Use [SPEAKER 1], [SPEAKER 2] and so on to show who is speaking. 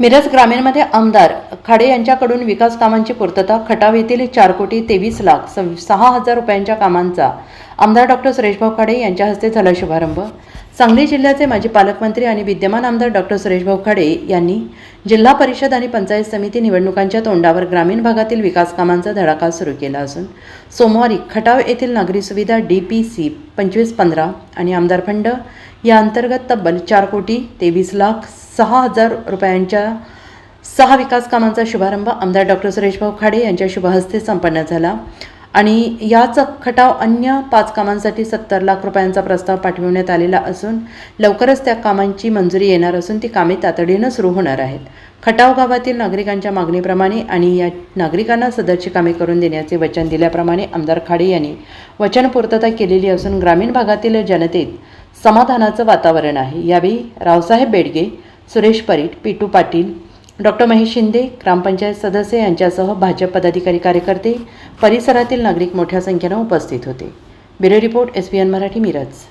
[SPEAKER 1] मिरज ग्रामीणमध्ये आमदार खाडे यांच्याकडून विकास कामांची पूर्तता खटाव येथील चार कोटी तेवीस लाख सहा हजार रुपयांच्या कामांचा आमदार डॉक्टर सुरेशभाऊ खाडे यांच्या हस्ते झाला शुभारंभ. सांगली जिल्ह्याचे माजी पालकमंत्री आणि विद्यमान आमदार डॉक्टर सुरेशभाऊ खाडे यांनी जिल्हा परिषद आणि पंचायत समिती निवडणुकांच्या तोंडावर ग्रामीण भागातील विकास कामांचा धडाका सुरू केला असून सोमवारी खटाव येथील नागरी सुविधा डी पी सी पंचवीस पंधरा आणि आमदार फंड या अंतर्गत तब्बल चार कोटी तेवीस लाख सहा हजार रुपयांच्या सहा विकास कामांचा शुभारंभ आमदार डॉक्टर सुरेशभाऊ खाडे यांच्या शुभहस्ते संपन्न झाला. आणि याच खटाव अन्य पाच कामांसाठी सत्तर लाख रुपयांचा प्रस्ताव पाठविण्यात आलेला असून लवकरच त्या कामांची मंजुरी येणार असून ती कामे तातडीनं सुरू होणार आहेत. खटाव गावातील नागरिकांच्या मागणीप्रमाणे आणि या नागरिकांना सदरची कामे करून देण्याचे वचन दिल्याप्रमाणे आमदार खाडे यांनी वचनपूर्तता केलेली असून ग्रामीण भागातील जनतेत समाधानाचं वातावरण आहे. यावेळी रावसाहेब बेडगे सुरेश परीट पिटू पाटील डॉक्टर महेश शिंदे ग्रामपंचायत सदस्य यांच्यासह भाजप पदाधिकारी कार्यकर्ते परिसरातील नागरिक मोठ्या संख्येनं उपस्थित होते. Bureau report S P N Marathi Miraj.